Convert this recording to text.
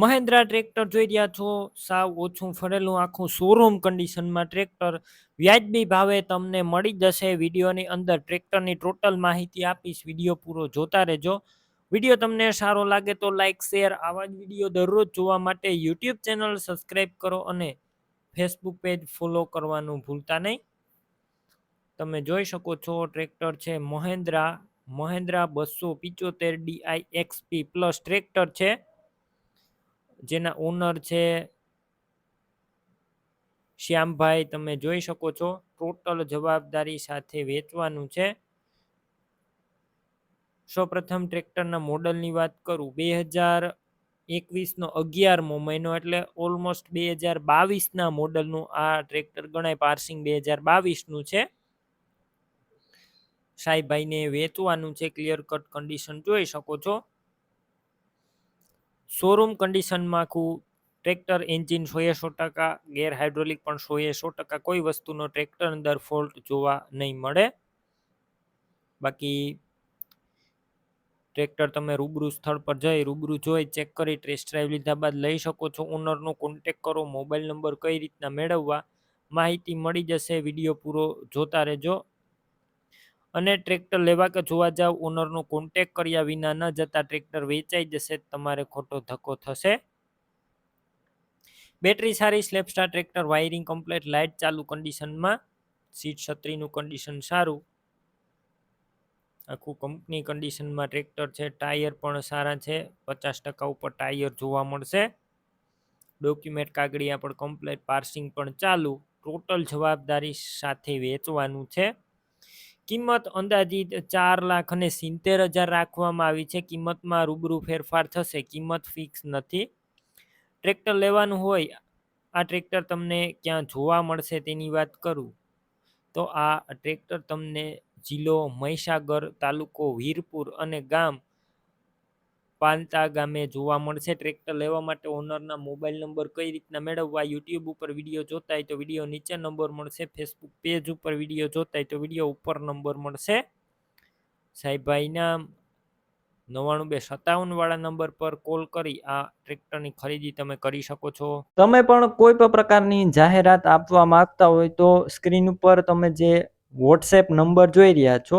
Mahendra tractor જોઈ રહ્યા છો. સાવ ઓછું ફરેલું આખું શોરૂમ કન્ડિશનમાં ટ્રેક્ટર વ્યાજબી ભાવે તમને મળી જશે. વિડીયોની અંદર ટ્રેક્ટરની ટોટલ માહિતી આપીશ. વીડિયો પૂરો જોતા રહેજો. વીડિયો તમને સારો લાગે તો લાઇક શેર આવા જ વીડિયો દરરોજ જોવા માટે યુટ્યુબ ચેનલ સબસ્ક્રાઈબ કરો અને ફેસબુક પેજ ફોલો કરવાનું ભૂલતા નહીં. તમે જોઈ શકો છો ટ્રેક્ટર છે મહેન્દ્રા મહેન્દ્રા બસો પિચોતેર ડીઆઈ એક્સપી પ્લસ ટ્રેક્ટર છે. જેના ઓનર છે શ્યામભાઈ, તમે જોઈ શકો છો. ટોટલ જવાબદારી સાથે વેચવાનું છે. સૌપ્રથમ ટ્રેક્ટરના મોડલની વાત કરું. બે હજાર એકવીસનો અગિયારમો મહિનો, એટલે ઓલમોસ્ટ બે હજાર બાવીસના મોડલનું આ ટ્રેક્ટર ગણાય. પાર્સિંગ બે હજાર બાવીસનું છે. સાહેબભાઈને વેચવાનું છે. ક્લિયર કટ કન્ડિશન જોઈ શકો છો. શોરૂમ કન્ડિશનમાં આખું ટ્રેક્ટર એન્જિન સોએ સો ટકા, ગેર હાઇડ્રોલિક પણ સોએ સો ટકા, કોઈ વસ્તુનો ટ્રેક્ટર અંદર ફોલ્ટ જોવા નહીં મળે. બાકી ટ્રેક્ટર તમે રૂબરૂ સ્થળ પર જઈ, રૂબરૂ જોઈ, ચેક કરી, ટેસ્ટ ડ્રાઈવ લીધા બાદ લઈ શકો છો. ઓનરનો કોન્ટેક કરો, મોબાઈલ નંબર કઈ રીતના મેળવવા, માહિતી મળી જશે. વીડિયો પૂરો જોતા રહેજો. અને ટ્રેક્ટર લેવા કે જોવા જાવ ઓનરનો કોન્ટેક કર્યા વિના ન જતા ટ્રેક્ટર વેચાઈ જશે, તમારે ખોટો ધક્કો થશે. બેટરી સારી, સ્લેપસ્ટાર ટ્રેક્ટર વાયરિંગ કમ્પ્લેટ લાઇટ ચાલુ કન્ડિશનમાં સીટ છત્રીનું કન્ડિશન સારું. આખું કંપની કન્ડિશનમાં ટ્રેક્ટર છે, ટાયર પણ સારા છે, પચાસ ટકા ઉપર ટાયર જોવા મળશે. ડોક્યુમેન્ટ કાગળિયા પણ કમ્પ્લેટ પાર્સિંગ પણ ચાલુ. ટોટલ જવાબદારી સાથે વેચવાનું છે. કિંમત અંદાજિત ચાર લાખ અને સિત્તેર હજાર રાખવામાં આવી છે. કિંમતમાં રૂબરૂ ફેરફાર થશે. કિંમત ફિક્સ નથી. ટ્રેક્ટર લેવાનું હોય, આ ટ્રેક્ટર તમને ક્યાં જોવા મળશે તેની વાત કરું. તો આ ટ્રેક્ટર તમને જિલ્લો મહીસાગર તાલુકો વીરપુર અને ગામ પાલતા ગામે જોવા મળશે. ટ્રેક્ટર લેવા માટે ઓનરના મોબાઈલ નંબર કઈ રીતના મેળવવા યુટ્યુબ ઉપર વીડિયો જોતા હોય તો વીડિયો નીચે નંબર મળશે. ફેસબુક પેજ ઉપર વીડિયો જોતા હોય તો વીડિયો ઉપર નંબર મળશે. સાહેબભાઈના નવ્વાણું બે સત્તાવન વાળા નંબર પર કોલ કરી. આ ટ્રેક્ટરની ખરીદી તમે કરી શકો છો. તમે પણ કોઈ પણ પ્રકારની જાહેરાત આપવા માંગતા હોય તો સ્ક્રીન ઉપર તમે જે વોટ્સએપ નંબર જોઈ રહ્યા છો